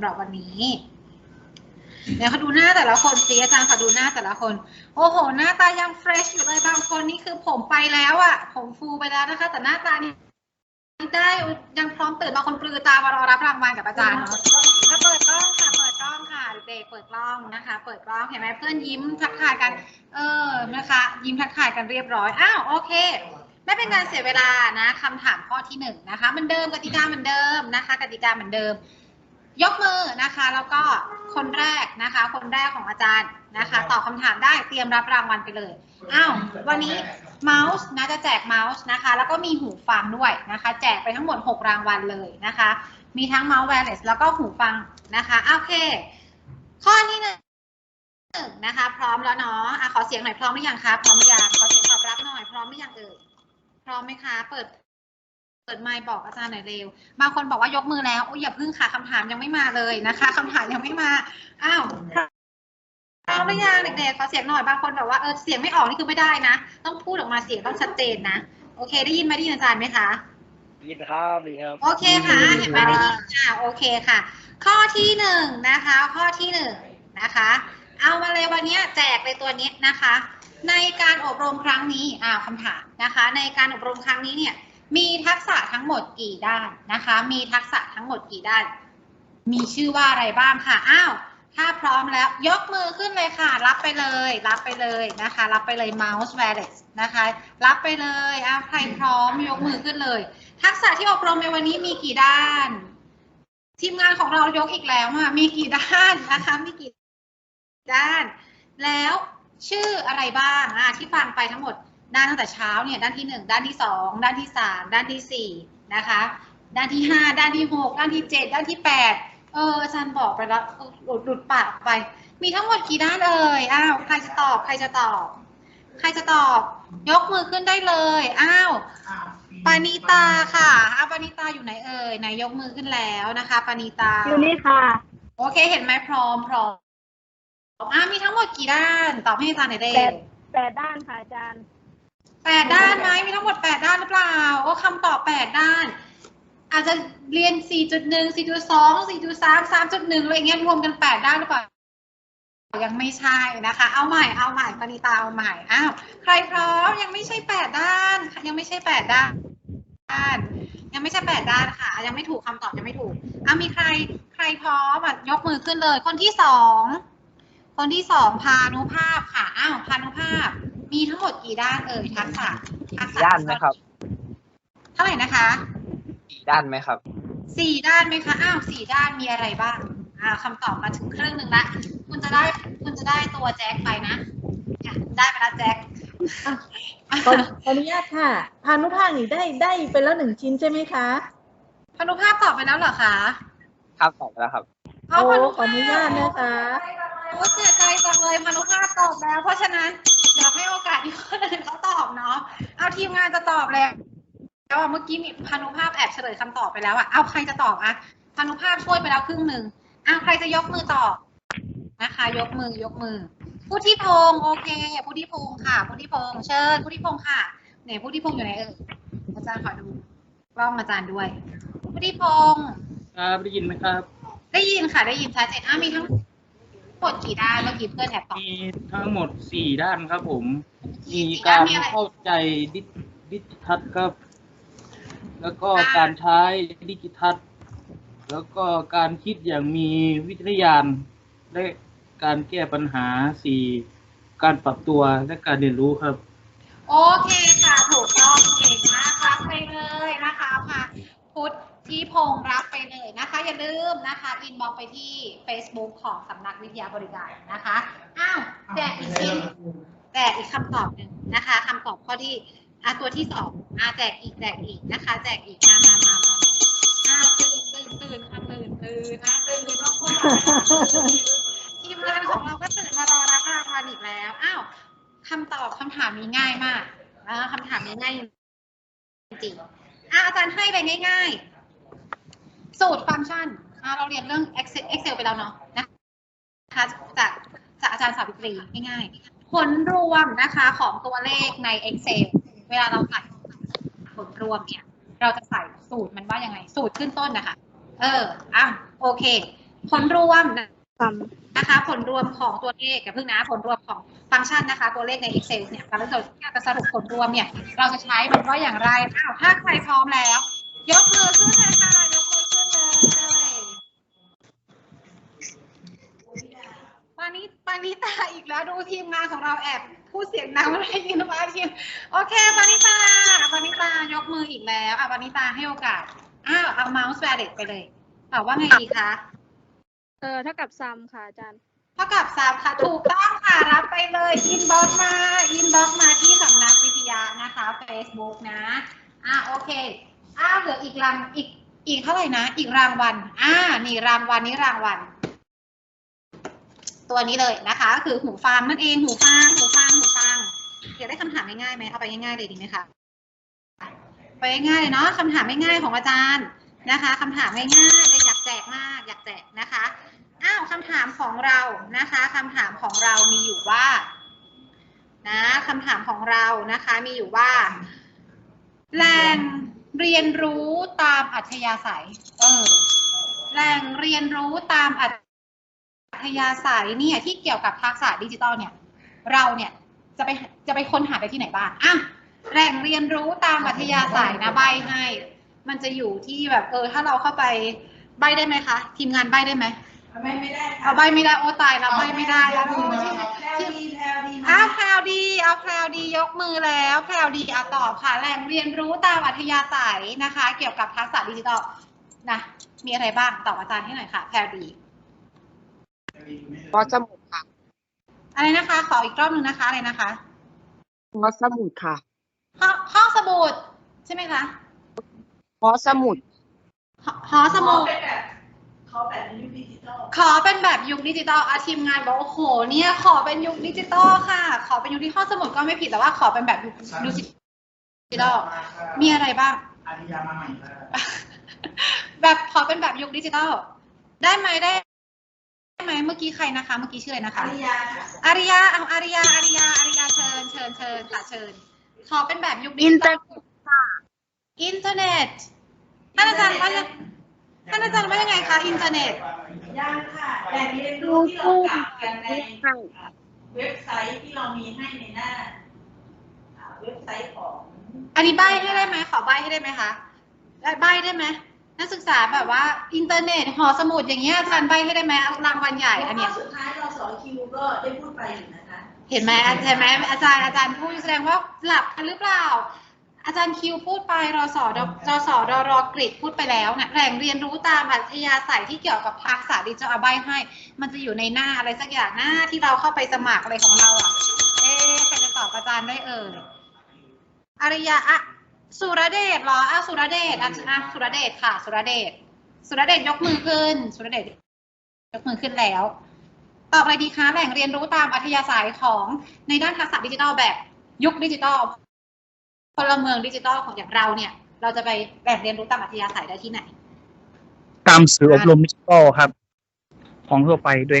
ำหรับวันนี้เดี๋ยวขาดูหน้าแต่ละคนสิอาจารย์ขอดูหน้าแต่ละคน โอ้โห หน้าตายังเฟรชอยู่เลยบางคนนี่คือผมไปแล้วอะผมฟูไปแล้วนะคะ แต่หน้าตานี่ได้ยังพร้อมตื่นบางคนปลือตามารอรับรางวัลกับอาจารย์เนาะแล้วเปิดกล้องค่ะเปิดกล้องค่ะเด็กเปิดกล้องนะคะ เปิดกล้องเห็นไหมเพื่อนยิ้มทักทายกัน เออนะคะ ยิ้มทักทายกันเรียบร้อยอ้าวโอเคไม่เป็นการเสียเวลานะคำถามข้อที่หนึ่งนะคะมือนเดิมกติกาเหมือนเดิมนะคะ กติกาเหมือนเดิม ยกมือนะคะ แล้วก็คนแรกนะคะ คนแรกของอาจารย์นะคะตอบคำถามได้เตรียมรับรางวัลไปเลยอ้าววันนี้เมาส์นะจะแจกเมาส์นะคะ แล้วก็มีหูฟังด้วยนะคะ แจกไปทั้งหมด 6 รางวัลเลยนะคะ มีทั้งเมาส์แวร์เลสแล้วก็หูฟังนะคะโอเค ข้อที่หนึ่งนะคะ พร้อมแล้วเนาะอะขอเสียงหน่อยพร้อมหรือยังคะพร้อมหรือยังขอเสียงตอบรับหน่อยพร้อมหรือยังเอ่ยพร้อมไหมคะ เปิด เปิดไมค์บอกอาจารย์หน่อยเร็ว บางคนบอกว่ายกมือแล้วโอ้ยอย่าพึ่งค่ะคำถามยังไม่มาเลยนะคะคำถามยังไม่มา อ้าวพร้อมหรือยังเด็กๆขอเสียงหน่อย บางคนบอกว่าเออเสียงไม่ออกนี่คือไม่ได้นะ ต้องพูดออกมาเสียงต้องชัดเจนนะ โอเค ได้ยินไหมได้ยินอาจารย์ไหมคะยินครับดีครับ โอเคค่ะ เห็นไหมได้ยินค่ะ โอเคค่ะ ข้อที่หนึ่งนะคะ ข้อที่หนึ่งนะคะ เอามาเลยวันนี้แจกเลยตัวนี้นะคะ ในการอบรมครั้งนี้ อ้าวคำถามนะคะ ในการอบรมครั้งนี้เนี่ย มีทักษะทั้งหมดกี่ด้านนะคะ มีทักษะทั้งหมดกี่ด้าน มีชื่อว่าอะไรบ้างค่ะ อ้าว ถ้าพร้อมแล้วยกมือขึ้นเลยค่ะ รับไปเลย รับไปเลยนะคะ รับไปเลย mouse wireless นะคะ รับไปเลยอ้าวใครพร้อมยกมือขึ้นเลย ทักษะที่อบรมในวันนี้มีกี่ด้าน ทีมงานของเรายกอีกแล้วอะ มีกี่ด้านนะคะ มีกี่ด้าน แล้วชื่ออะไรบ้างอะที่ฟังไปทั้งหมด ด้านตั้งแต่เช้าเนี่ยด้านที่หนึ่งด้านที่สองด้านที่สามด้านที่สี่นะคะ ด้านที่ห้าด้านที่หกด้านที่เจ็ดด้านที่แปดเอออาจารย์บอกไปแล้วเออหลุดหลุดปากไป มีทั้งหมดกี่ด้านเอ่ยอ้าวใครจะตอบใครจะตอบ ใครจะตอบ ยกมือขึ้นได้เลยอ้าวปานิตาค่ะอาปานิตาอยู่ไหนเอ่ยไหนยกมือขึ้นแล้วนะคะปานิตาอยู่นี่ค่ะ โอเคเห็นไหมพร้อมพร้อมอ่ามีทั้งหมดกี่ด้าน ตอบให้อาจารย์หน่อยเด้แปดแปดด้านค่ะอาจารย์ แปดด้านไหมมีทั้งหมดแปดด้านหรือเปล่าก็คำตอบแปดด้าน อาจจะเรียนสี่จุดหนึ่งสี่จุดสองสี่จุดสามสามจุดหนึ่งอะไรเงี้ยรวมกันแปดด้านหรือเปล่ายังไม่ใช่นะคะ เอาใหม่ เอาใหม่ปณิตาเอาใหม่ อ้าว ใครพร้อม ยังไม่ใช่แปดด้าน ยังไม่ใช่แปดด้าน ยังไม่ใช่แปดด้านค่ะ ยังไม่ถูกคำตอบยังไม่ถูกอ้าวมีใคร ใครพร้อมอะยกมือขึ้นเลย คนที่สอง คนที่สองพานุภาพค่ะ อ้าว พานุภาพ มีทั้งหมดกี่ด้านเอ่ยทักษะทักษะด้านไหมครับ เท่าไหร่นะคะกี่ด้านไหมครับสี่ด้านไหมคะอ้าวสี่ด้านมีอะไรบ้างอ่าคำตอบมาถึงครึ่งหนึ่งละคุณจะได้คุณจะได้ตัวแจ็คไปนะอะได้ไปแล้วแจ็คขอขออนุญาตค่ะ พานุภาคนี่ได้ได้ไปแล้วหนึ่งชิ้นใช่ไหมคะพานุภาพตอบไปแล้วเหรอคะครับตอบไปแล้วครับเาโอ้พานุขออนุญาตนะคะโอ้เสียใจจังเลยพานุภาพตอบแล้ว เพราะฉะนั้น เดี๋ยวให้โอกาสที่คนอื่นเขาตอบเนาะ เอาทีมงานจะตอบแล้วแล้วอะเมื่อกี้มีพานุภาพแอบเฉลยคำตอบไปแล้วอะเอาใครจะตอบอะพานุภาพช่วยไปแล้วครึ่งหนึ่งอ้าวใครจะยกมือตอบนะคะ ยกมือยกมือ ผู้ที่พงษ์โอเค ผู้ที่พงษ์ค่ะ ผู้ที่พงษ์เชิญ ผู้ที่พงษ์ค่ะไหนผู้ที่พงษ์อยู่ไหนเอ่ยอาจารย์ขอดูกล้องอาจารย์ด้วย ผู้ที่พงษ์ครับได้ยินไหมครับ ได้ยินค่ะได้ยินชัดเจนอ้าวมีทั้ง หมดกี่ด้านเมื่อกี้เพื่อนแอบตอบ มีทั้งหมดสี่ด้านครับผม มีสี่การมีอะไร เข้าใจดิจิดิจิทัลครับ แล้วก็การใช้ดิจิทัลแล้วก็การคิดอย่างมีวิทยาณและการแก้ปัญหาสี่การปรับตัวและการเรียนรู้ครับ โอเคค่ะ ถูกต้องเก่งมากรับไปเลยนะคะค่ะพุทธิ พงษ์รับไปเลยนะคะ อย่าลืมนะคะอินบ็อกไปที่ Facebook ของสำนักวิทยาบริการนะคะอ้าวแจกอีกชิ้นแจกอีกคำตอบหนึ่งนะคะคำตอบข้อที่อะตัวที่สองอะแจกอีกแจกอีกนะคะ แจกอีกมามามามามาอะตื่นตื่นตื่นค่ะตื่นตื่นนะตื่นตื่นทุกคนทีมงานของเราก็ตื่นมารอรับรางวัลอีกแล้วอ้าวคำตอบคำถามนี้ง่ายมากอ่าคำถามนี้ง่ายจริงๆอะอาจารย์ให้ไปง่าย ๆ สูตรฟังก์ชันเราเรียนเรื่อง Excel ไปแล้วเนาะนะคะจากจากอาจารย์สาวิตรีง่ายๆ ผลรวมนะคะของตัวเลขใน Excel เวลาเราใส่ผลรวมเนี่ย เราจะใส่สูตรมันว่ายังไง สูตรขึ้นต้นนะคะ เอออะโอเค ผลรวมนะคะ ผลรวมของตัวเลขอย่เพิ่งนะผลรวมของฟังก์ชันนะคะ ตัวเลขใน Excel เนี่ยการที่เราจะสรุปผลรวมเนี่ย เราจะใช้มันว่าอย่างไรอ้าวถ้าใครพร้อมแล้ว ยกมือขึ้นเลยค่ะ ยกมือขึ้นเลยปานิปานิตาอีกแล้วดูทีมงานของเราแอบพูดเสียงดังไม่ได้ยินว่าทีมโอเคปานิตาปานิตายกมืออีกแล้วอะปานิตาให้โอกาสอ้าวเอาเมาส์แวร์เด็ไปเลยตอบว่าไงดีคะำเออเท่ากับซ้ำค่ะอาจารย์เท่ากับสามค่ะถูกต้องค่ะรับไปเลยอินบ็อกมาอินบ็อกมาที่สำนักวิทยานะคะ Facebook นะอะโอเค อ้าวเหลืออีกรางอีกอีกเท่าไหร่นะ อีกรางวัลอ่านี่รางวัลนี้รางวัลตัวนี้เลยนะคะก็คือหูฟังนั่นเองหูฟังหูฟังหูฟังอยากได้คำถามง่ายๆไหมเอาไปง่ายๆเลยดีไหมคะไปง่ายเลยเนาะคำถามง่ายๆของอาจารย์นะคะคำถามง่ายๆเลยอยากแจกมากอยากแจกนะคะอ้าวคำถามของเรานะคะคำถามของเรามีอยู่ว่านะคำถามของเรานะคะมีอยู่ว่า แหล่ง เรียนรู้ตามอัธยาศัย เออ แหล่งเรียนรู้ตามอัธยาศัยเนี่ยที่เกี่ยวกับทักษะดิจิตอลเนี่ย เราเนี่ยจะไปจะไปค้นหาไปที่ไหนบ้างอะแหล่งเรียนรู้ตามอัธยาศัยนะใบให้ มันจะอยู่ที่แบบเออถ้าเราเข้าไปใบได้ไหมคะ ทีมงานใบได้ไหม ไม่ไม่ได้เอาใบไม่ได้โอ้ตายแล้วใบไม่ได้แล้วมือที่แพลวดีแพลวดีอ้าวแพรวดีเอาแพรวดียกมือแล้วแพรวดีเอาตอบค่ะแหล่งเรียนรู้ตามอัธยาศัยนะคะ เกี่ยวกับทักษะดิจิทัลนะมีอะไรบ้างตอบอาจารย์ให้หน่อยค่ะ แพรวดีพอสมุดค่ะ อะไรนะคะ ขออีกรอบหนึ่งนะคะอะไรนะคะพอสมุดค่ะห้องห้องสมุดใช่ไหมคะพอสมุดหหอสมุด เขาแบบยุคดิจิตอลขอเป็นแบบยุคดิจิตอลอาทีมงานบอกโอ้โหเนี่ยขอเป็นยุคดิจิตอลค่ะ ขอเป็นยุคที่ห้องสมุดก็ไม่ผิดแต่ว่าขอเป็นแบบยุคดิจิตอลมีอะไรบ้างอาริยามาใหม่ครับแบบขอเป็นแบบยุคดิจิตอลได้ไหมได้ได้ไหมเมื่อกี้ใครนะคะ เมื่อกี้ชื่ออะไรนะคะอาริยาค่ะอาริยาเอาอาริยาอาริยาอาริยาเชิญเชิญเชิญค่ะเชิญ ขอเป็นแบบยุคดิจิตอลอินเทอร์เน็ตท่านอาจารย์ว่ายัง ท่านอาจารย์ว่ายังไงคะอินเทอร์เน็ตยังค่ะแหล่งเรียนรู้ที่เรากลับกันในเว็บไซต์ที่เรามีให้ในหน้าอ่าเว็บไซต์ของ อันนี้ใบให้ได้ไหมขอใบให้ได้ไหมคะได้ใบได้ไหมนักศึกษาแบบว่าอินเทอร์เน็ตหอสมุดอย่างเงี้ยอาจารย์ใบให้ได้ไหมรางวัลใหญ่อันเนี้ยข้สุดท้ายเราสอนคิวก็ได้พูดไปอยู่นะคะ เห็นไหมเห็นไหมอาจารย์อาจารย์พูดแสดงว่าหลับกันหรือเปล่า อาจารย์คิวพูดไปรอสอดรสอดรอกริดพูดไปแล้วนะแหล่งเรียนรู้ตามอัธยาศัยที่เกี่ยวกับทักษะดิจิทัลเอาใบให้ มันจะอยู่ในหน้าอะไรสักอย่างหน้าที่เราเข้าไปสมัครอะไรของเราอะ เอ๊ะใครจะตอบอาจารย์ได้เอ่ยอริยาอะสุรเดชเหรออะสุรเดชอะอะสุรเดชค่ะ สุรเดชสุรเดชยกมือขึ้น สุรเดชยกมือขึ้นแล้วตอบอะไรดีคะแหล่งเรียนรู้ตามอัธยาศัยของในด้านทักษะดิจิทัลแบบยุคดิจิทัล พลเมืองดิจิทัลของอย่างเราเนี่ย เราจะไปแหล่งเรียนรู้ตามอัธยาศัยได้ที่ไหน ตามสื่ออบรมดิจิทัลครับ ของทั่วไปด้วย